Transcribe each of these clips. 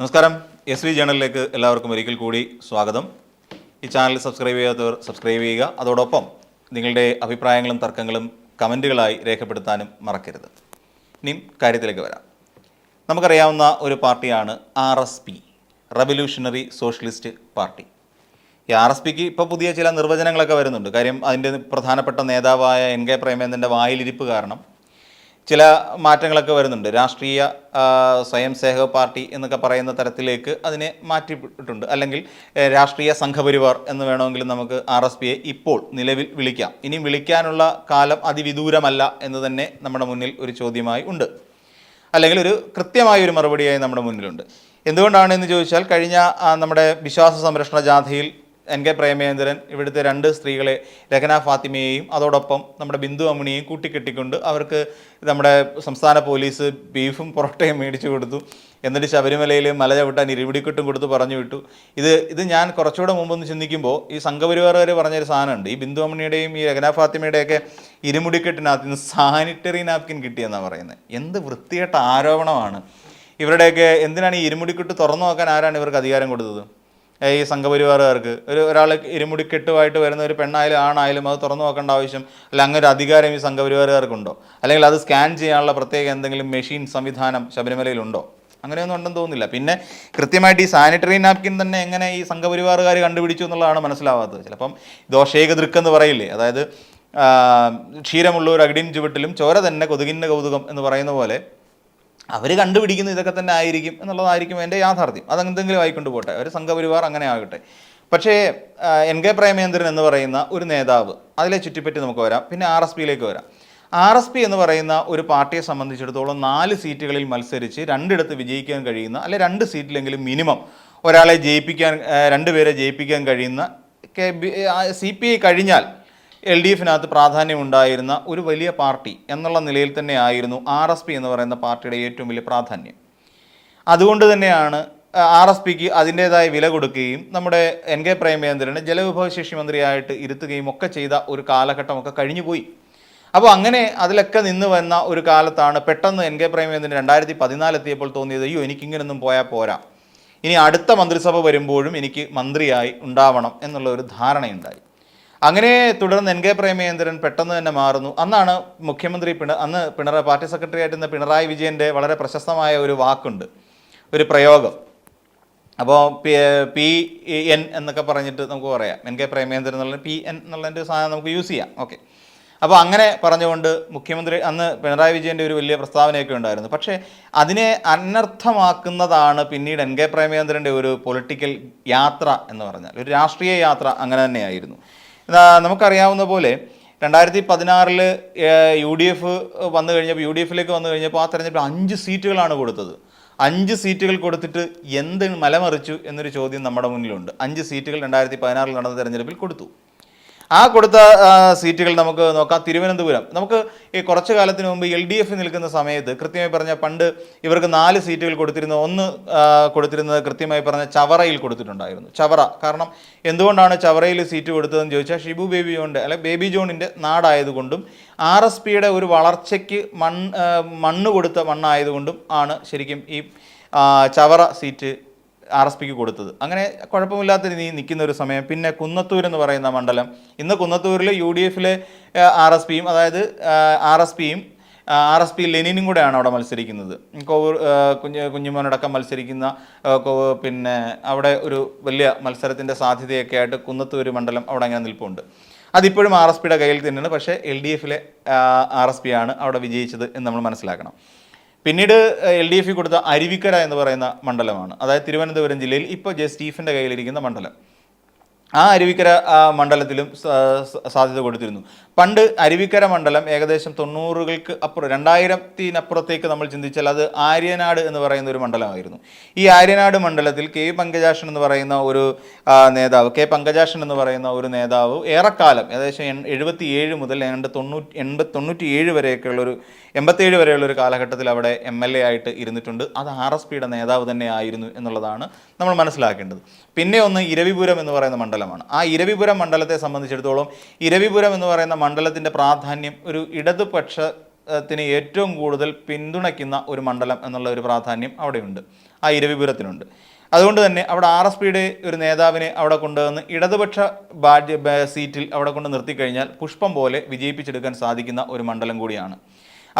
നമസ്കാരം. S V ജേണലിലേക്ക് എല്ലാവർക്കും ഒരിക്കൽ കൂടി സ്വാഗതം. ഈ ചാനൽ സബ്സ്ക്രൈബ് ചെയ്യാത്തവർ സബ്സ്ക്രൈബ് ചെയ്യുക. അതോടൊപ്പം നിങ്ങളുടെ അഭിപ്രായങ്ങളും തർക്കങ്ങളും കമന്റുകളായി രേഖപ്പെടുത്താനും മറക്കരുത്. ഇനിയും കാര്യത്തിലേക്ക് വരാം. നമുക്കറിയാവുന്ന ഒരു പാർട്ടിയാണ് R S P revolutionary socialist party. ഈ ആർ എസ് പിക്ക് ഇപ്പോൾ പുതിയ ചില നിർവചനങ്ങളൊക്കെ വരുന്നുണ്ട്. കാര്യം അതിന്റെ പ്രധാനപ്പെട്ട നേതാവായ എൻ കെ പ്രേമേന്ദ്രന്റെ വായിലിരിപ്പ് കാരണം ചില മാറ്റങ്ങളൊക്കെ വരുന്നുണ്ട്. രാഷ്ട്രീയ സ്വയം സേവക പാർട്ടി എന്നൊക്കെ പറയുന്ന തരത്തിലേക്ക് അതിനെ മാറ്റിയിട്ടുണ്ട്. അല്ലെങ്കിൽ രാഷ്ട്രീയ സംഘപരിവാർ എന്ന് വേണമെങ്കിലും നമുക്ക് ആർ എസ് പിയെ ഇപ്പോൾ നിലവിൽ വിളിക്കാം. ഇനി വിളിക്കാനുള്ള കാലം അതിവിദൂരമല്ല എന്ന് തന്നെ നമ്മുടെ മുന്നിൽ ഒരു ചോദ്യമായി ഉണ്ട്. അല്ലെങ്കിൽ ഒരു കൃത്യമായ ഒരു മറുപടിയായി നമ്മുടെ മുന്നിലുണ്ട്. എന്തുകൊണ്ടാണ് എന്ന് ചോദിച്ചാൽ കഴിഞ്ഞ നമ്മുടെ വിശ്വാസ സംരക്ഷണ ജാഥയിൽ എൻ കെ പ്രേമേന്ദ്രൻ ഇവിടുത്തെ രണ്ട് സ്ത്രീകളെ രഹന ഫാത്തിമയെയും അതോടൊപ്പം നമ്മുടെ ബിന്ദു അമ്മിണിയെയും കൂട്ടിക്കെട്ടിക്കൊണ്ട് അവർക്ക് നമ്മുടെ സംസ്ഥാന പോലീസ് ബീഫും പൊറോട്ടയും മേടിച്ചു കൊടുത്തു. എന്നിട്ട് ശബരിമലയിൽ മല ചവിട്ടാൻ ഇരുവിടിക്കെട്ടും കൊടുത്ത് പറഞ്ഞു വിട്ടു. ഇത് ഇത് ഞാൻ കുറച്ചുകൂടെ മുമ്പൊന്ന് ചിന്തിക്കുമ്പോൾ ഈ സംഘപരിവാറുകാർ പറഞ്ഞൊരു സാധനമുണ്ട്. ഈ ബിന്ദു അമ്മിണിയുടെയും ഈ രഹന ഫാത്തിമയുടെയൊക്കെ ഇരുമുടിക്കെട്ടിനകത്ത് നിന്ന് സാനിറ്ററി നാപ്കിൻ കിട്ടിയെന്നാണ് പറയുന്നത്. എന്ത് വൃത്തികെട്ട ആരോപണമാണ്. ഇവരുടെയൊക്കെ എന്തിനാണ് ഈ ഇരുമുടിക്കെട്ട് തുറന്നു നോക്കാൻ ആരാണ് ഇവർക്ക് അധികാരം കൊടുത്തത്? ഈ സംഘപരിവാറുകാർക്ക്. ഒരു ഒരാൾ ഇരുമുടിക്കെട്ടുമായിട്ട് വരുന്ന ഒരു പെണ്ണായാലും ആണായാലും അത് തുറന്നു നോക്കേണ്ട ആവശ്യം അല്ല അങ്ങനെ ഒരു അധികാരം ഈ സംഘപരിവാറുകാർക്കുണ്ടോ? അല്ലെങ്കിൽ അത് സ്കാൻ ചെയ്യാനുള്ള പ്രത്യേക എന്തെങ്കിലും മെഷീൻ സംവിധാനം ശബരിമലയിലുണ്ടോ? അങ്ങനെയൊന്നും ഉണ്ടെന്ന് തോന്നുന്നില്ല. പിന്നെ കൃത്യമായിട്ട് ഈ സാനിറ്ററി നാപ്കിൻ തന്നെ എങ്ങനെ ഈ സംഘപരിവാറുകാർ കണ്ടുപിടിച്ചു എന്നുള്ളതാണ് മനസ്സിലാവാത്തത്. ചിലപ്പം ദോഷേക ദൃക്കെന്ന് പറയില്ലേ? അതായത് ക്ഷീരമുള്ള ഒരു അകിടിൻ ചുവട്ടിലും ചോര തന്നെ കൊതുകിന്റെ കൗതുകം എന്ന് പറയുന്ന പോലെ അവർ കണ്ടുപിടിക്കുന്ന ഇതൊക്കെ തന്നെ ആയിരിക്കും എന്നുള്ളതായിരിക്കും എന്റെ യാഥാർത്ഥ്യം. അതെന്തെങ്കിലും ആയിക്കൊണ്ട് പോട്ടെ. ഒരു സംഘപരിവാർ അങ്ങനെ ആകട്ടെ. പക്ഷേ എൻ കെ പ്രേമേന്ദ്രൻ എന്ന് പറയുന്ന ഒരു നേതാവ് അതിലെ ചുറ്റിപ്പറ്റി നമുക്ക് വരാം. പിന്നെ ആർ എസ് പിയിലേക്ക് വരാം. ആർ എസ് പി എന്ന് പറയുന്ന ഒരു പാർട്ടിയെ സംബന്ധിച്ചിടത്തോളം നാല് സീറ്റുകളിൽ മത്സരിച്ച് രണ്ടിടത്ത് വിജയിക്കാൻ കഴിയുന്ന അല്ലെ രണ്ട് സീറ്റിലെങ്കിലും മിനിമം ഒരാളെ ജയിപ്പിക്കാൻ രണ്ടുപേരെ ജയിപ്പിക്കാൻ കഴിയുന്ന K B C P I കഴിഞ്ഞാൽ എൽ ഡി എഫിനകത്ത് പ്രാധാന്യമുണ്ടായിരുന്ന ഒരു വലിയ പാർട്ടി എന്നുള്ള നിലയിൽ തന്നെ ആയിരുന്നു ആർ എസ് പി എന്ന് പറയുന്ന പാർട്ടിയുടെ ഏറ്റവും വലിയ പ്രാധാന്യം. അതുകൊണ്ട് തന്നെയാണ് ആർ എസ് പിക്ക് അതിന്റേതായ വില കൊടുക്കുകയും നമ്മുടെ എൻ കെ പ്രേമചന്ദ്രനെ ജലവിഭവശേഷി മന്ത്രിയായിട്ട് ഇരുത്തുകയും ഒക്കെ ചെയ്ത ഒരു കാലഘട്ടമൊക്കെ കഴിഞ്ഞുപോയി. അപ്പോൾ അങ്ങനെ അതിലൊക്കെ നിന്ന് വന്ന ഒരു കാലത്താണ് പെട്ടെന്ന് എൻ കെ പ്രേമചന്ദ്രൻ രണ്ടായിരത്തി പതിനാല് എത്തിയപ്പോൾ തോന്നിയത് അയ്യോ എനിക്കിങ്ങനൊന്നും പോയാൽ പോരാ. ഇനി അടുത്ത മന്ത്രിസഭ വരുമ്പോഴും എനിക്ക് മന്ത്രിയായി ഉണ്ടാവണം എന്നുള്ള ഒരു ധാരണയുണ്ടായി. അങ്ങനെ തുടർന്ന് എൻ കെ പ്രേമചന്ദ്രൻ പെട്ടെന്ന് തന്നെ മാറുന്നു. അന്നാണ് മുഖ്യമന്ത്രി പിണ അന്ന് പിണറായി പാർട്ടി സെക്രട്ടറി ആയിരുന്ന പിണറായി വിജയന്റെ വളരെ പ്രശസ്തമായ ഒരു വാക്കുണ്ട് ഒരു പ്രയോഗം. അപ്പോൾ പി എൻ എന്നൊക്കെ പറഞ്ഞിട്ട് നമുക്ക് പറയാം. എൻ കെ പ്രേമേന്ദ്രൻ എന്നുള്ള പി എൻ എന്നുള്ളതിന്റെ സാധനം നമുക്ക് യൂസ് ചെയ്യാം. ഓക്കെ. അപ്പോൾ അങ്ങനെ പറഞ്ഞുകൊണ്ട് മുഖ്യമന്ത്രി അന്ന് പിണറായി വിജയന്റെ ഒരു വലിയ പ്രസ്താവനയൊക്കെ ഉണ്ടായിരുന്നു. പക്ഷേ അതിനെ അനർത്ഥമാക്കുന്നതാണ് പിന്നീട് എൻ കെ പ്രേമേന്ദ്രന്റെ ഒരു പൊളിറ്റിക്കൽ യാത്ര എന്ന് പറഞ്ഞാൽ ഒരു രാഷ്ട്രീയ യാത്ര അങ്ങനെ തന്നെയായിരുന്നു. നമുക്കറിയാവുന്ന പോലെ രണ്ടായിരത്തി പതിനാറിൽ യു ഡി എഫ് വന്നു കഴിഞ്ഞപ്പോൾ യു ഡി എഫിലേക്ക് വന്നു കഴിഞ്ഞപ്പോൾ ആ തെരഞ്ഞെടുപ്പിൽ അഞ്ച് സീറ്റുകളാണ് കൊടുത്തത്. അഞ്ച് സീറ്റുകൾ കൊടുത്തിട്ട് എന്ത് മലമറിച്ചു എന്നൊരു ചോദ്യം നമ്മുടെ മുന്നിലുണ്ട്. അഞ്ച് സീറ്റുകൾ രണ്ടായിരത്തി പതിനാറിൽ നടന്ന തെരഞ്ഞെടുപ്പിൽ കൊടുത്തു. ആ കൊടുത്ത സീറ്റുകൾ നമുക്ക് നോക്കാം. തിരുവനന്തപുരം. നമുക്ക് ഈ കുറച്ചു കാലത്തിന് മുമ്പ് എൽ ഡി എഫ് നിൽക്കുന്ന സമയത്ത് കൃത്യമായി പറഞ്ഞ പണ്ട് ഇവർക്ക് നാല് സീറ്റുകൾ കൊടുത്തിരുന്നു. ഒന്ന് കൊടുത്തിരുന്നത് കൃത്യമായി പറഞ്ഞ ചവറയിൽ കൊടുത്തിട്ടുണ്ടായിരുന്നു. ചവറ. കാരണം എന്തുകൊണ്ടാണ് ചവറയിൽ സീറ്റ് കൊടുത്തതെന്ന് ചോദിച്ചാൽ ഷിബു ബേബി ജോണിന്റെ അല്ലെ ബേബി ജോണിന്റെ നാടായതുകൊണ്ടും ആർ എസ് പിയുടെ ഒരു വളർച്ചയ്ക്ക് മണ്ണ് മണ്ണ് കൊടുത്ത മണ്ണായതുകൊണ്ടും ആണ് ശരിക്കും ഈ ചവറ സീറ്റ് ആർ എസ് പിക്ക് കൊടുത്തത്. അങ്ങനെ കുഴപ്പമില്ലാത്ത രീതിയിൽ നിൽക്കുന്ന ഒരു സമയം. പിന്നെ കുന്നത്തൂർ എന്ന് പറയുന്ന മണ്ഡലം. ഇന്ന് കുന്നത്തൂരിൽ യു ഡി എഫിലെ ആർ എസ് പിയും അതായത് ആർ എസ് പിയും ആർ എസ് പി ലെനിനും കൂടെയാണ് അവിടെ മത്സരിക്കുന്നത്. കോവൂർ കുഞ്ഞ് കുഞ്ഞുമോനടക്കം മത്സരിക്കുന്ന പിന്നെ അവിടെ ഒരു വലിയ മത്സരത്തിന്റെ സാധ്യതയൊക്കെ ആയിട്ട് കുന്നത്തൂർ മണ്ഡലം അവിടെ അങ്ങനെ നിൽപ്പുണ്ട്. അതിപ്പോഴും ആർ എസ് പിയുടെ കയ്യിൽ തന്നെയാണ്. പക്ഷേ എൽ ഡി എഫിലെ ആർ എസ് പി ആണ് അവിടെ വിജയിച്ചത് എന്ന് നമ്മൾ മനസ്സിലാക്കണം. പിന്നീട് എൽ ഡി എഫ് കൊടുത്ത അരുവിക്കര എന്ന് പറയുന്ന മണ്ഡലമാണ്. അതായത് തിരുവനന്തപുരം ജില്ലയിൽ ഇപ്പോൾ ജെ സ്റ്റീഫിന്റെ കയ്യിലിരിക്കുന്ന മണ്ഡലം. ആ അരുവിക്കര മണ്ഡലത്തിലും സാധ്യത കൊടുത്തിരുന്നു. പണ്ട് അരുവിക്കര മണ്ഡലം ഏകദേശം തൊണ്ണൂറുകൾക്ക് അപ്പുറം രണ്ടായിരത്തിനപ്പുറത്തേക്ക് നമ്മൾ ചിന്തിച്ചാൽ അത് ആര്യനാട് എന്ന് പറയുന്ന ഒരു മണ്ഡലമായിരുന്നു. ഈ ആര്യനാട് മണ്ഡലത്തിൽ കെ പങ്കജാഷൻ എന്ന് പറയുന്ന ഒരു നേതാവ് കെ പങ്കജാഷൻ എന്ന് പറയുന്ന ഒരു നേതാവ് ഏറെക്കാലം ഏകദേശം എഴുപത്തി ഏഴ് മുതൽ ഏതാണ്ട് തൊണ്ണൂറ്റി എൺപത് തൊണ്ണൂറ്റി ഏഴ് വരെയൊക്കെയുള്ള ഒരു എൺപത്തേഴ് വരെയുള്ള ഒരു കാലഘട്ടത്തിൽ അവിടെ എം എൽ എ ആയിട്ട് ഇരുന്നിട്ടുണ്ട്. അത് ആർ എസ് പിയുടെ നേതാവ് തന്നെ ആയിരുന്നു എന്നുള്ളതാണ് നമ്മൾ മനസ്സിലാക്കേണ്ടത്. പിന്നെ ഒന്ന് ഇരവിപുരം എന്ന് പറയുന്ന മണ്ഡലമാണ്. ആ ഇരവിപുരം മണ്ഡലത്തെ സംബന്ധിച്ചിടത്തോളം ഇരവിപുരം എന്ന് പറയുന്ന മണ്ഡലത്തിന്റെ പ്രാധാന്യം ഒരു ഇടതുപക്ഷ ത്തിന് ഏറ്റവും കൂടുതൽ പിന്തുണയ്ക്കുന്ന ഒരു മണ്ഡലം എന്നുള്ള ഒരു പ്രാധാന്യം അവിടെയുണ്ട്. ആ ഇരവിപുരത്തിനുണ്ട്. അതുകൊണ്ട് തന്നെ അവിടെ ആർ എസ് പിയുടെ ഒരു നേതാവിനെ അവിടെ കൊണ്ടുവന്ന് ഇടതുപക്ഷ ബാഡ് സീറ്റിൽ അവിടെ കൊണ്ട് നിർത്തിക്കഴിഞ്ഞാൽ പുഷ്പം പോലെ വിജയിപ്പിച്ചെടുക്കാൻ സാധിക്കുന്ന ഒരു മണ്ഡലം കൂടിയാണ്.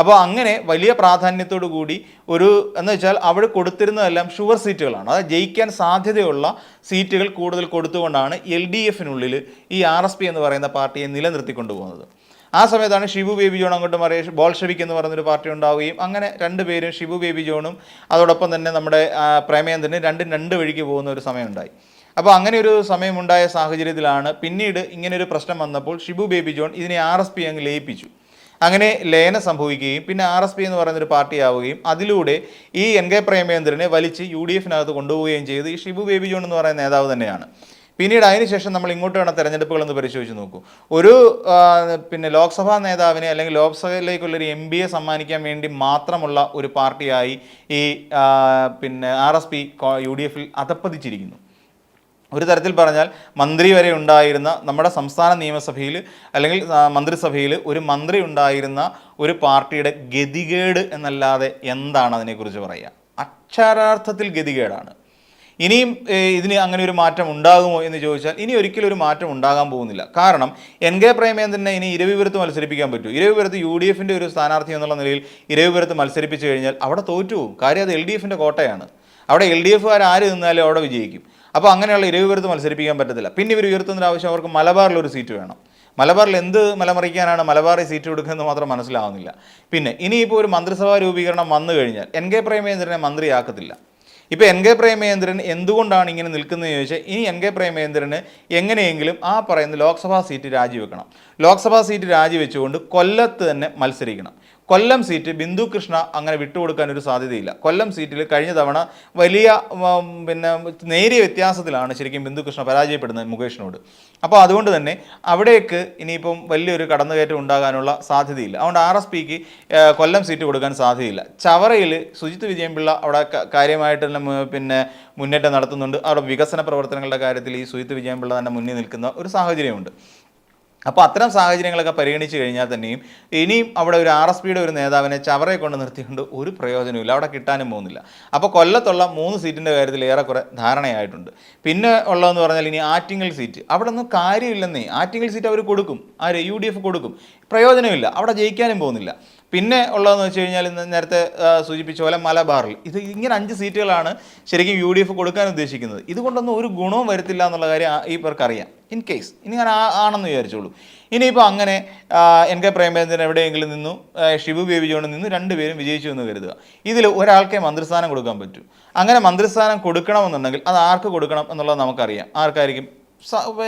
അപ്പോൾ അങ്ങനെ വലിയ പ്രാധാന്യത്തോടു കൂടി ഒരു എന്ന് വെച്ചാൽ അവിടെ കൊടുത്തിരുന്നതെല്ലാം ഷുവർ സീറ്റുകളാണ്. അതായത് ജയിക്കാൻ സാധ്യതയുള്ള സീറ്റുകൾ കൂടുതൽ കൊടുത്തുകൊണ്ടാണ് എൽ ഡി എഫിനുള്ളിൽ ഈ ആർ എസ് പി എന്ന് പറയുന്ന പാർട്ടിയെ നിലനിർത്തിക്കൊണ്ടു പോകുന്നത്. ആ സമയത്താണ് ഷിബു ബേബി ജോൺ അങ്ങോട്ട് മറിയ ബോൾഷവിക് എന്ന് പറയുന്നൊരു പാർട്ടി ഉണ്ടാവുകയും അങ്ങനെ രണ്ട് പേരും ഷിബു ബേബി ജോണും അതോടൊപ്പം തന്നെ നമ്മുടെ പ്രേമേന്ദ്രന് രണ്ടും രണ്ട് വഴിക്ക് പോകുന്ന ഒരു സമയമുണ്ടായി. അപ്പോൾ അങ്ങനെ ഒരു സമയമുണ്ടായ സാഹചര്യത്തിലാണ് പിന്നീട് ഇങ്ങനെ ഒരു പ്രശ്നം വന്നപ്പോൾ ഷിബു ബേബി ജോൺ ഇതിനെ ആർ എസ് പി അങ്ങ് ലയിപ്പിച്ചു. അങ്ങനെ ലയനം സംഭവിക്കുകയും പിന്നെ ആർ എസ് പി എന്ന് പറയുന്ന ഒരു പാർട്ടി ആവുകയും അതിലൂടെ ഈ എൻ കെ പ്രേമേന്ദ്രനെ വലിച്ച് യു ഡി എഫിനകത്ത് കൊണ്ടുപോവുകയും ചെയ്ത് ഈ ഷിബു ബേബി ജോൺ എന്ന് പറയുന്ന നേതാവ് തന്നെയാണ്. പിന്നീട് അതിനുശേഷം നമ്മൾ ഇങ്ങോട്ട് വേണം തെരഞ്ഞെടുപ്പുകളെന്ന് പരിശോധിച്ച് നോക്കൂ. ഒരു പിന്നെ ലോക്സഭാ നേതാവിനെ അല്ലെങ്കിൽ ലോക്സഭയിലേക്കുള്ള ഒരു എം പിയെ സമ്മാനിക്കാൻ വേണ്ടി മാത്രമുള്ള ഒരു പാർട്ടിയായി ഈ പിന്നെ R S P U D എഫിൽ അധപ്പതിച്ചിരിക്കുന്നു ഒരു തരത്തിൽ പറഞ്ഞാൽ മന്ത്രി വരെ ഉണ്ടായിരുന്ന നമ്മുടെ സംസ്ഥാന നിയമസഭയിൽ അല്ലെങ്കിൽ മന്ത്രിസഭയിൽ ഒരു മന്ത്രി ഉണ്ടായിരുന്ന ഒരു പാർട്ടിയുടെ ഗതികേട് എന്നല്ലാതെ എന്താണ് അതിനെക്കുറിച്ച് പറയുക? അക്ഷരാർത്ഥത്തിൽ ഗതികേടാണ്. ഇനിയും ഇതിന് അങ്ങനെ ഒരു മാറ്റം ഉണ്ടാകുമോ എന്ന് ചോദിച്ചാൽ ഇനി ഒരിക്കലും ഒരു മാറ്റം ഉണ്ടാകാൻ പോകുന്നില്ല. കാരണം എൻ കെ പ്രേമേന്ദ്രനെ ഇനി ഇരവിപുരത്ത് മത്സരിപ്പിക്കാൻ പറ്റൂ. ഇരവിപുരത്ത് യു ഡി എഫിന്റെ ഒരു സ്ഥാനാർത്ഥി എന്നുള്ള നിലയിൽ ഇരവിപുരത്ത് മത്സരിപ്പിച്ചു കഴിഞ്ഞാൽ അവിടെ തോറ്റു പോകും കാര്യം അത് എൽ ഡി എഫിന്റെ കോട്ടയാണ്. അവിടെ എൽ ഡി എഫുകാർ ആര് നിന്നാലും അവിടെ വിജയിക്കും. അപ്പോൾ അങ്ങനെയുള്ള ഇരവിപുരത്ത് മത്സരിപ്പിക്കാൻ പറ്റത്തില്ല. പിന്നെ ഇവർ ഉയർത്തുന്നതിന് ആവശ്യം അവർക്ക് മലബാറിൽ ഒരു സീറ്റ് വേണം. മലബാറിൽ എന്ത് മലമറിക്കാനാണ് മലബാറിൽ സീറ്റ് കൊടുക്കുന്നത് മാത്രം മനസ്സിലാവുന്നില്ല. പിന്നെ ഇനിയിപ്പോൾ ഒരു മന്ത്രിസഭാ രൂപീകരണം വന്നു കഴിഞ്ഞാൽ എൻ കെ പ്രേമേന്ദ്രനെ മന്ത്രിയാക്കത്തില്ല. ഇപ്പോൾ എൻ കെ പ്രേമേന്ദ്രൻ എന്തുകൊണ്ടാണ് ഇങ്ങനെ നിൽക്കുന്നത് ചോദിച്ചാൽ ഇനി എൻ കെ പ്രേമേന്ദ്രന് എങ്ങനെയെങ്കിലും ആ പറയുന്ന ലോക്സഭാ സീറ്റ് രാജിവെക്കണം. ലോക്സഭാ സീറ്റ് രാജിവെച്ചുകൊണ്ട് കൊല്ലത്ത് തന്നെ മത്സരിക്കണം. കൊല്ലം സീറ്റ് ബിന്ദു കൃഷ്ണ അങ്ങനെ വിട്ടുകൊടുക്കാൻ ഒരു സാധ്യതയില്ല. കൊല്ലം സീറ്റിൽ കഴിഞ്ഞ തവണ വലിയ പിന്നെ നേരിയ വ്യത്യാസത്തിലാണ് ശരിക്കും ബിന്ദു കൃഷ്ണ പരാജയപ്പെടുന്നത് മുകേഷിനോട്. അപ്പോൾ അതുകൊണ്ട് തന്നെ അവിടേക്ക് ഇനിയിപ്പം വലിയൊരു കടന്നുകയറ്റം ഉണ്ടാകാനുള്ള സാധ്യതയില്ല. അതുകൊണ്ട് ആർ എസ് പിക്ക് കൊല്ലം സീറ്റ് കൊടുക്കാൻ സാധ്യതയില്ല. ചവറയിൽ സുജിത് വിജയൻപിള്ള അവിടെ കാര്യമായിട്ട് പിന്നെ മുന്നേറ്റം നടത്തുന്നുണ്ട്. അവിടെ വികസന പ്രവർത്തനങ്ങളുടെ കാര്യത്തിൽ ഈ സുജിത് വിജയൻപിള്ള തന്നെ മുന്നിൽ നിൽക്കുന്ന ഒരു സാഹചര്യമുണ്ട്. അപ്പോൾ അത്തരം സാഹചര്യങ്ങളൊക്കെ പരിഗണിച്ച് കഴിഞ്ഞാൽ തന്നെയും ഇനിയും അവിടെ ഒരു ആർ എസ് പിയുടെ ഒരു നേതാവിനെ ചവറയെ കൊണ്ട് നിർത്തിക്കൊണ്ട് ഒരു പ്രയോജനമില്ല അവിടെ കിട്ടാനും പോകുന്നില്ല. അപ്പോൾ കൊല്ലത്തുള്ള മൂന്ന് സീറ്റിന്റെ കാര്യത്തിൽ ഏറെക്കുറെ ധാരണയായിട്ടുണ്ട്. പിന്നെ ഉള്ളതെന്ന് പറഞ്ഞാൽ ഇനി ആറ്റിങ്ങൽ സീറ്റ്. അവിടെ ഒന്നും കാര്യമില്ലെന്നേ. ആറ്റിങ്ങൽ സീറ്റ് അവർ കൊടുക്കും. ആര്? യു ഡി എഫ് കൊടുക്കും. പ്രയോജനമില്ല. അവിടെ ജയിക്കാനും പോകുന്നില്ല. പിന്നെ ഉള്ളതെന്ന് വെച്ച് കഴിഞ്ഞാൽ ഇന്ന് നേരത്തെ സൂചിപ്പിച്ച പോലെ മലബാറിൽ. ഇത് ഇങ്ങനെ അഞ്ച് സീറ്റുകളാണ് ശരിക്കും യു ഡി എഫ് കൊടുക്കാൻ ഉദ്ദേശിക്കുന്നത്. ഇതുകൊണ്ടൊന്നും ഒരു ഗുണവും വരത്തില്ല എന്നുള്ള കാര്യം ഈ പേർക്ക് അറിയാം ഇൻ കേസ്. ഇനി ഞാൻ ആണെന്ന് വിചാരിച്ചോളൂ. ഇനിയിപ്പോൾ അങ്ങനെ എൻ കെ പ്രേമചന്ദ്രൻ എവിടെയെങ്കിലും നിന്നു ഷിബു ബേബി ജോണിൽ നിന്ന് രണ്ടുപേരും വിജയിച്ചു എന്ന് കരുതുക. ഇതിൽ ഒരാൾക്കേ മന്ത്രിസ്ഥാനം കൊടുക്കാൻ പറ്റൂ. അങ്ങനെ മന്ത്രിസ്ഥാനം കൊടുക്കണമെന്നുണ്ടെങ്കിൽ അത് ആർക്ക് കൊടുക്കണം എന്നുള്ളത് നമുക്കറിയാം. ആർക്കായിരിക്കും?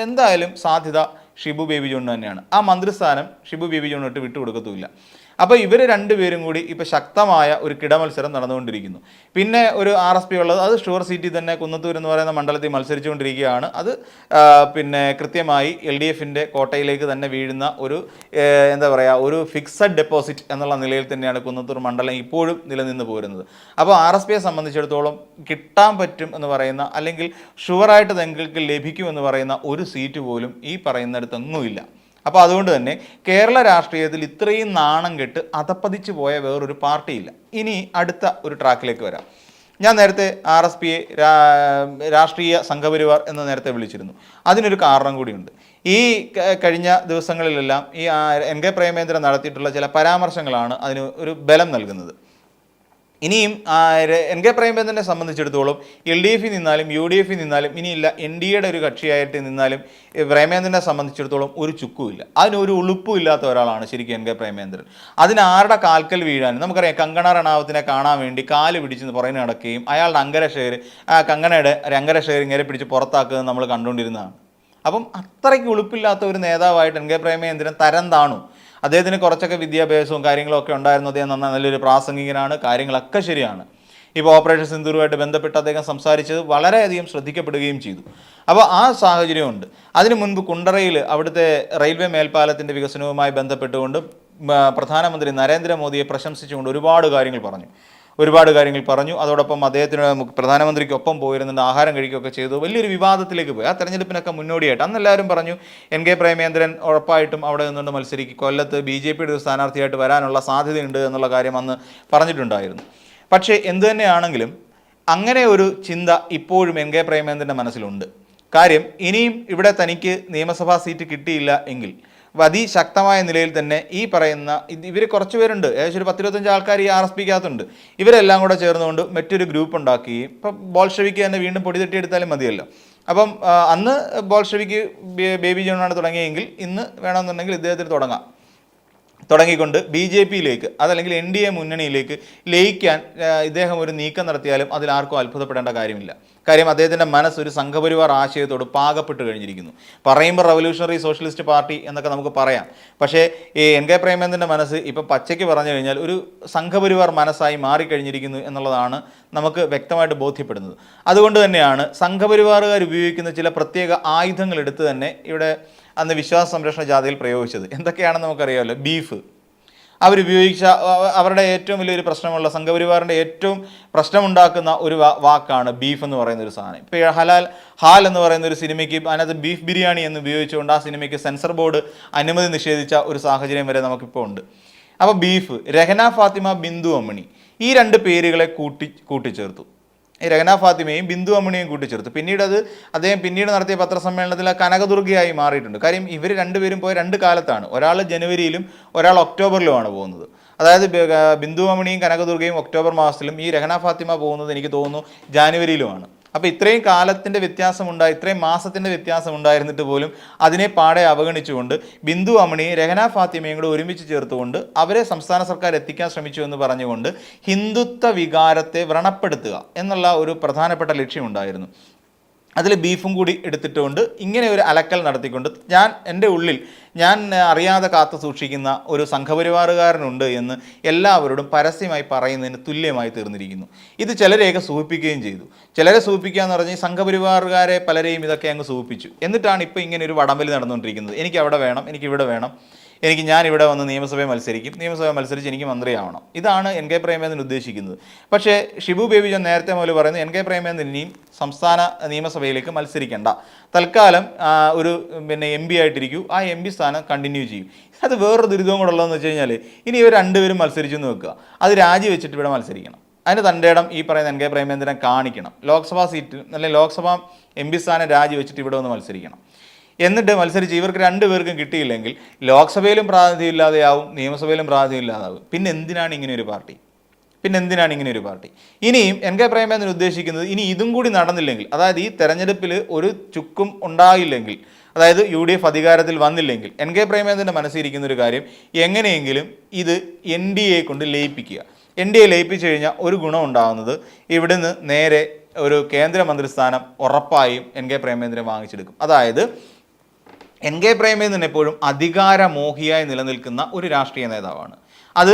എന്തായാലും സാധ്യത ഷിബു ബേബി ജോണിന് തന്നെയാണ്. ആ മന്ത്രിസ്ഥാനം ഷിബു ബേബി ജോണിട്ട് വിട്ടുകൊടുക്കത്തുമില്ല. അപ്പോൾ ഇവർ രണ്ടുപേരും കൂടി ഇപ്പോൾ ശക്തമായ ഒരു കിടമത്സരം നടന്നുകൊണ്ടിരിക്കുന്നു. പിന്നെ ഒരു ആർ എസ് പി ഉള്ളത് അത് ഷുവർ സീറ്റിൽ തന്നെ കുന്നത്തൂർ എന്ന് പറയുന്ന മണ്ഡലത്തിൽ മത്സരിച്ചുകൊണ്ടിരിക്കുകയാണ്. അത് പിന്നെ കൃത്യമായി എൽ ഡി എഫിന്റെ കോട്ടയിലേക്ക് തന്നെ വീഴുന്ന ഒരു എന്താ പറയുക ഒരു ഫിക്സഡ് ഡെപ്പോസിറ്റ് എന്നുള്ള നിലയിൽ തന്നെയാണ് കുന്നത്തൂർ മണ്ഡലം ഇപ്പോഴും നിലനിന്ന് പോരുന്നത്. അപ്പോൾ ആർ എസ് പിയെ സംബന്ധിച്ചിടത്തോളം കിട്ടാൻ പറ്റും എന്ന് പറയുന്ന അല്ലെങ്കിൽ ഷുവറായിട്ട് തങ്ങൾക്ക് ലഭിക്കും എന്ന് പറയുന്ന ഒരു സീറ്റ് പോലും ഈ പറയുന്നിടത്തൊന്നുമില്ല. അപ്പോൾ അതുകൊണ്ട് തന്നെ കേരള രാഷ്ട്രീയത്തിൽ ഇത്രയും നാണം കെട്ട് അതപ്പതിച്ച് പോയ വേറൊരു പാർട്ടിയില്ല. ഇനി അടുത്ത ഒരു ട്രാക്കിലേക്ക് വരാം. ഞാൻ നേരത്തെ ആർ എസ് പിയെ രാഷ്ട്രീയ സംഘപരിവാർ എന്ന് നേരത്തെ വിളിച്ചിരുന്നു. അതിനൊരു കാരണം കൂടിയുണ്ട്. ഈ കഴിഞ്ഞ ദിവസങ്ങളിലെല്ലാം ഈ എൻ കെ പ്രേമേന്ദ്രൻ നടത്തിയിട്ടുള്ള ചില പരാമർശങ്ങളാണ് അതിന് ഒരു ബലം നൽകുന്നത്. ഇനിയും എൻ കെ പ്രേമചന്ദ്രനെ സംബന്ധിച്ചിടത്തോളം എൽ ഡി എഫിൽ നിന്നാലും യു ഡി എഫിൽ നിന്നാലും ഇനിയില്ല എൻ ഡി എയുടെ ഒരു കക്ഷിയായിട്ട് നിന്നാലും പ്രേമേന്ദ്രനെ സംബന്ധിച്ചിടത്തോളം ഒരു ചുക്കുമില്ല. അതിനൊരു ഉളുപ്പും ഇല്ലാത്ത ഒരാളാണ് ശരിക്കും എൻ കെ പ്രേമേന്ദ്രൻ അതിന് ആരുടെ കാൽക്കൽ വീഴാനും നമുക്കറിയാം കങ്കണ റണാവത്തിനെ കാണാൻ വേണ്ടി കാൽ പിടിച്ച് പുറകെ നടക്കുകയും അയാളുടെ അങ്കരഷേർ കങ്കണയുടെ ഒരു അങ്കരഷേർ ഇങ്ങനെ പിടിച്ച് പുറത്താക്കുന്നത് നമ്മൾ കണ്ടുകൊണ്ടിരുന്നതാണ്. അപ്പം അത്രയ്ക്ക് ഉളുപ്പില്ലാത്ത ഒരു നേതാവായിട്ട് എൻ കെ പ്രേമേന്ദ്രൻ തരം താണു. അദ്ദേഹത്തിന് കുറച്ചൊക്കെ വിദ്യാഭ്യാസവും കാര്യങ്ങളൊക്കെ ഉണ്ടായിരുന്നു. അദ്ദേഹം നന്നായി നല്ലൊരു പ്രാസംഗികനാണ്. കാര്യങ്ങളൊക്കെ ശരിയാണ്. ഇപ്പോൾ ഓപ്പറേഷൻ സിന്ദൂറുമായിട്ട് ബന്ധപ്പെട്ട് അദ്ദേഹം സംസാരിച്ചത് വളരെയധികം ശ്രദ്ധിക്കപ്പെടുകയും ചെയ്തു. അപ്പോൾ ആ സാഹചര്യമുണ്ട്. അതിനു മുൻപ് കുണ്ടറയിൽ അവിടുത്തെ റെയിൽവേ മേൽപ്പാലത്തിന്റെ വികസനവുമായി ബന്ധപ്പെട്ടുകൊണ്ട് പ്രധാനമന്ത്രി നരേന്ദ്രമോദിയെ പ്രശംസിച്ചുകൊണ്ട് ഒരുപാട് കാര്യങ്ങൾ പറഞ്ഞു. ഒരുപാട് കാര്യങ്ങൾ പറഞ്ഞു. അതോടൊപ്പം അദ്ദേഹത്തിന് പ്രധാനമന്ത്രിക്കൊപ്പം പോയിരുന്നുണ്ട് ആഹാരം കഴിക്കുകയൊക്കെ ചെയ്തു. വലിയൊരു വിവാദത്തിലേക്ക് പോയി. ആ തെരഞ്ഞെടുപ്പിനൊക്കെ മുന്നോടിയായിട്ട് അന്ന് എല്ലാവരും പറഞ്ഞു എൻ കെ പ്രേമേന്ദ്രൻ ഉറപ്പായിട്ടും അവിടെ നിന്നുകൊണ്ട് മത്സരിക്കും. കൊല്ലത്ത് ബി ജെ പിയുടെ ഒരു സ്ഥാനാർത്ഥിയായിട്ട് വരാനുള്ള സാധ്യതയുണ്ട് എന്നുള്ള കാര്യം അന്ന് പറഞ്ഞിട്ടുണ്ടായിരുന്നു. പക്ഷേ എന്തു തന്നെയാണെങ്കിലും അങ്ങനെ ഒരു ചിന്ത ഇപ്പോഴും എൻ കെ പ്രേമേന്ദ്രന്റെ മനസ്സിലുണ്ട്. കാര്യം ഇനിയും ഇവിടെ തനിക്ക് നിയമസഭാ സീറ്റ് കിട്ടിയില്ല എങ്കിൽ. അതിശക്തമായ നിലയിൽ തന്നെ ഈ പറയുന്ന ഇവർ കുറച്ച് പേരുണ്ട്. ഏകദേശം ഒരു പത്തിരുപത്തഞ്ച് ആൾക്കാർ ഈ ആർ എസ് പിക്കകത്തുണ്ട്. ഇവരെല്ലാം കൂടെ ചേർന്നുകൊണ്ട് മറ്റൊരു ഗ്രൂപ്പ് ഉണ്ടാക്കുകയും ഇപ്പം ബോൾഷവിക്ക് തന്നെ വീണ്ടും പൊടി തട്ടിയെടുത്താലും മതിയല്ലോ. അപ്പം അന്ന് ബോൾഷവിക്ക് ബേബി ജോണാണ് തുടങ്ങിയെങ്കിൽ ഇന്ന് വേണമെന്നുണ്ടെങ്കിൽ ഇദ്ദേഹത്തിന് തുടങ്ങാം. തുടങ്ങിക്കൊണ്ട് ബി ജെ പിയിലേക്ക് അതല്ലെങ്കിൽ എൻ ഡി എ മുന്നണിയിലേക്ക് ലയിക്കാൻ ഇദ്ദേഹം ഒരു നീക്കം നടത്തിയാലും അതിൽ ആർക്കും അത്ഭുതപ്പെടേണ്ട കാര്യമില്ല. കാര്യം അദ്ദേഹത്തിന്റെ മനസ്സ് ഒരു സംഘപരിവാർ ആശയത്തോട് പാകപ്പെട്ട് കഴിഞ്ഞിരിക്കുന്നു. പറയുമ്പോൾ റവല്യൂഷണറി സോഷ്യലിസ്റ്റ് പാർട്ടി എന്നൊക്കെ നമുക്ക് പറയാം. പക്ഷേ ഈ എൻ കെ പ്രേമേന്ദ്രന്റെ മനസ്സ് ഇപ്പം പച്ചയ്ക്ക് പറഞ്ഞു കഴിഞ്ഞാൽ ഒരു സംഘപരിവാർ മനസ്സായി മാറിക്കഴിഞ്ഞിരിക്കുന്നു എന്നുള്ളതാണ് നമുക്ക് വ്യക്തമായിട്ട് ബോധ്യപ്പെടുന്നത്. അതുകൊണ്ട് തന്നെയാണ് സംഘപരിവാറുകാർ ഉപയോഗിക്കുന്ന ചില പ്രത്യേക ആയുധങ്ങൾ എടുത്ത് തന്നെ ഇവിടെ അന്ന് വിശ്വാസ സംരക്ഷണ ജാഥയിൽ പ്രയോഗിച്ചത്. എന്തൊക്കെയാണെന്ന് നമുക്കറിയാമല്ലോ. ബീഫ്. അവരുപയോഗിച്ച അവ- അവരുടെ ഏറ്റവും വലിയൊരു പ്രശ്നമുള്ള സംഘപരിവാറിന്റെ ഏറ്റവും പ്രശ്നമുണ്ടാക്കുന്ന ഒരു വാക്കാണ് ബീഫ് എന്ന് പറയുന്ന ഒരു സാധനം. ഇപ്പോൾ ഹലാൽ ഹാൽ എന്ന് പറയുന്ന ഒരു സിനിമയ്ക്ക് അതിനകത്ത് ബീഫ് ബിരിയാണി എന്ന് ഉപയോഗിച്ചുകൊണ്ട് ആ സിനിമയ്ക്ക് സെൻസർ ബോർഡ് അനുമതി നിഷേധിച്ച ഒരു സാഹചര്യം വരെ നമുക്കിപ്പോൾ ഉണ്ട്. അപ്പോൾ ബീഫ് രഹന ഫാത്തിമ ബിന്ദു അമ്മണി ഈ രണ്ട് പേരുകളെ കൂട്ടി കൂട്ടിച്ചേർത്തു. രഹന ഫാത്തിമയും ബിന്ദു അമ്മണിയും കൂട്ടിച്ചേർത്തു. പിന്നീട് അത് അദ്ദേഹം പിന്നീട് നടത്തിയ പത്രസമ്മേളനത്തിൽ കനകദുർഗയായി മാറിയിട്ടുണ്ട്. കാര്യം ഇവർ രണ്ടുപേരും പോയ രണ്ട് കാലത്താണ്. ഒരാൾ ജനുവരിയിലും ഒരാൾ ഒക്ടോബറിലുമാണ് പോകുന്നത്. അതായത് ബിന്ദു അമ്മണിയും കനകദുർഗയും ഒക്ടോബർ മാസത്തിലും ഈ രഹന ഫാത്തിമ പോകുന്നത് എനിക്ക് തോന്നുന്നു ജാനുവരിയിലുമാണ്. അപ്പോൾ ഇത്രയും കാലത്തിന്റെ വ്യത്യാസം ഉണ്ടായി ഇത്രയും മാസത്തിന്റെ വ്യത്യാസം ഉണ്ടായിരുന്നിട്ട് പോലും അതിനെ പാടെ അവഗണിച്ചുകൊണ്ട് ബിന്ദു അമണി രഹന ഫാത്തിമയും കൂടെ ഒരുമിച്ച് ചേർത്തുകൊണ്ട് അവരെ സംസ്ഥാന സർക്കാർ എത്തിക്കാൻ ശ്രമിച്ചു എന്ന് പറഞ്ഞുകൊണ്ട് ഹിന്ദുത്വ വികാരത്തെ വ്രണപ്പെടുത്തുക എന്നുള്ള ഒരു പ്രധാനപ്പെട്ട ലക്ഷ്യമുണ്ടായിരുന്നു അതിൽ ബീഫും കൂടി എടുത്തിട്ടുകൊണ്ട് ഇങ്ങനെ ഒരു അലക്കൽ നടത്തിക്കൊണ്ട് ഞാൻ എന്റെ ഉള്ളിൽ ഞാൻ അറിയാതെ കാത്തു സൂക്ഷിക്കുന്ന ഒരു സംഘപരിവാറുകാരനുണ്ട് എന്ന് എല്ലാവരോടും പരസ്യമായി പറയുന്നതിന് തുല്യമായി തീർന്നിരിക്കുന്നു. ഇത് ചിലരെയൊക്കെ സൂചിപ്പിക്കുകയും ചെയ്തു. ചിലരെ സൂചിപ്പിക്കുക എന്ന് പറഞ്ഞാൽ സംഘപരിവാറുകാരെ പലരെയും ഇതൊക്കെ അങ്ങ് സൂചിപ്പിച്ചു എന്നിട്ടാണ് ഇപ്പോൾ ഇങ്ങനെ ഒരു വടംവലി നടന്നുകൊണ്ടിരിക്കുന്നത്. എനിക്ക് അവിടെ വേണം എനിക്ക് ഇവിടെ വേണം. എനിക്ക് ഞാൻ ഇവിടെ വന്ന് നിയമസഭയിൽ മത്സരിക്കും. നിയമസഭ മത്സരിച്ച് എനിക്ക് മന്ത്രിയാവണം. ഇതാണ് എൻ കെ പ്രേമേന്ദ്രൻ ഉദ്ദേശിക്കുന്നത്. പക്ഷേ ഷിബു ബേബി ജോൺ നേരത്തെ മുതൽ പറയുന്നു എൻ കെ പ്രേമേന്ദ്രൻ ഇനിയും സംസ്ഥാന നിയമസഭയിലേക്ക് മത്സരിക്കേണ്ട. തൽക്കാലം ഒരു പിന്നെ എം പി ആയിട്ടിരിക്കൂ. ആ എം പി സ്ഥാനം കണ്ടിന്യൂ ചെയ്യും. അത് വേറൊരു ദുരിതവും കൂടെ ഉള്ളതെന്ന് വെച്ച് കഴിഞ്ഞാൽ ഇനി ഇവർ രണ്ടുപേരും മത്സരിച്ചു എന്ന് വെക്കുക. അത് രാജിവെച്ചിട്ട് ഇവിടെ മത്സരിക്കണം. അതിന് തന്റെ ഇടം ഈ പറയുന്ന എൻ കെ പ്രേമേന്ദ്രനെ കാണിക്കണം. ലോക്സഭാ സീറ്റ് അല്ലെങ്കിൽ ലോക്സഭാ എം പി സ്ഥാനം രാജിവെച്ചിട്ട് ഇവിടെ വന്ന് മത്സരിക്കണം. എന്നിട്ട് മത്സരിച്ച് ഇവർക്ക് രണ്ടുപേർക്കും കിട്ടിയില്ലെങ്കിൽ ലോക്സഭയിലും പ്രാതിനിധ്യം ഇല്ലാതെയാവും നിയമസഭയിലും പ്രാതിനിധ്യം ഇല്ലാതാവും പിന്നെ എന്തിനാണ് ഇങ്ങനെ ഒരു പാർട്ടി? പിന്നെ എന്തിനാണ് ഇങ്ങനെ ഒരു പാർട്ടി? ഇനിയും എൻ കെ പ്രേമേന്ദ്രൻ ഉദ്ദേശിക്കുന്നത് ഇനി ഇതും കൂടി നടന്നില്ലെങ്കിൽ അതായത് ഈ തെരഞ്ഞെടുപ്പിൽ ഒരു ചുക്കും ഉണ്ടായില്ലെങ്കിൽ അതായത് യു ഡി എഫ് അധികാരത്തിൽ വന്നില്ലെങ്കിൽ എൻ കെ പ്രേമേന്ദ്രന്റെ മനസ്സിരിക്കുന്ന ഒരു കാര്യം എങ്ങനെയെങ്കിലും ഇത് എൻ ഡി എ കൊണ്ട് ലയിപ്പിക്കുക. എൻ ഡി എ ലയിപ്പിച്ചു കഴിഞ്ഞാൽ ഒരു ഗുണം ഉണ്ടാകുന്നത് ഇവിടുന്ന് നേരെ ഒരു കേന്ദ്രമന്ത്രി സ്ഥാനം ഉറപ്പായും എൻ കെ പ്രേമേന്ദ്രൻ വാങ്ങിച്ചെടുക്കും. അതായത് എൻ കെ പ്രേമേന്ദ്രൻ എപ്പോഴും അധികാരമോഹിയായി നിലനിൽക്കുന്ന ഒരു രാഷ്ട്രീയ നേതാവാണ്. അത്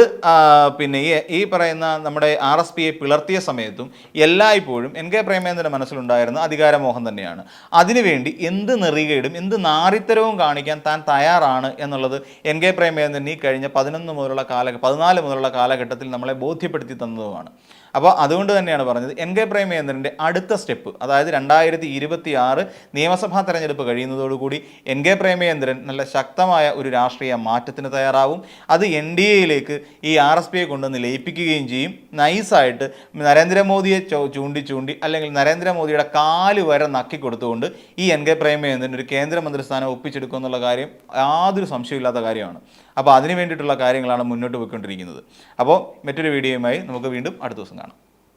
പിന്നെ ഈ ഈ പറയുന്ന നമ്മുടെ ആർ എസ് പിയെ പിളർത്തിയ സമയത്തും എല്ലായ്പ്പോഴും എൻ കെ പ്രേമേന്ദ്രന്റെ മനസ്സിലുണ്ടായിരുന്ന അധികാരമോഹം തന്നെയാണ്. അതിനുവേണ്ടി എന്ത് നെറികേടും എന്ത് നാറിത്തരവും കാണിക്കാൻ താൻ തയ്യാറാണ് എന്നുള്ളത് എൻ കെ പ്രേമേന്ദ്രൻ ഈ കഴിഞ്ഞ പതിനൊന്ന് മുതലുള്ള കാല പതിനാല് മുതലുള്ള കാലഘട്ടത്തിൽ നമ്മളെ ബോധ്യപ്പെടുത്തി തന്നതുമാണ്. അപ്പോൾ അതുകൊണ്ട് തന്നെയാണ് പറഞ്ഞത് എൻ കെ പ്രേമചന്ദ്രന്റെ അടുത്ത സ്റ്റെപ്പ് അതായത് രണ്ടായിരത്തി ഇരുപത്തി ആറ് നിയമസഭാ തെരഞ്ഞെടുപ്പ് കഴിയുന്നതോടുകൂടി എൻ കെ പ്രേമചന്ദ്രൻ നല്ല ശക്തമായ ഒരു രാഷ്ട്രീയ മാറ്റത്തിന് തയ്യാറാവും. അത് എൻ ഡി എയിലേക്ക് ഈ ആർ എസ് പിയെ കൊണ്ടുവന്ന് ലയിപ്പിക്കുകയും ചെയ്യും. നൈസായിട്ട് നരേന്ദ്രമോദിയെ ചൂണ്ടി ചൂണ്ടി അല്ലെങ്കിൽ നരേന്ദ്രമോദിയുടെ കാൽ വരെ നക്കി കൊടുത്തുകൊണ്ട് ഈ എൻ കെ പ്രേമചന്ദ്രൻ ഒരു കേന്ദ്രമന്ത്രി സ്ഥാനം ഒപ്പിച്ചെടുക്കുമെന്നുള്ള കാര്യം യാതൊരു സംശയമില്ലാത്ത കാര്യമാണ്. അപ്പോൾ അതിന് വേണ്ടിയിട്ടുള്ള കാര്യങ്ങളാണ് മുന്നോട്ട് പോയിക്കൊണ്ടിരിക്കുന്നത്. അപ്പോൾ മറ്റൊരു വീഡിയോയുമായി നമുക്ക് വീണ്ടും അടുത്ത ദിവസം കാണാം.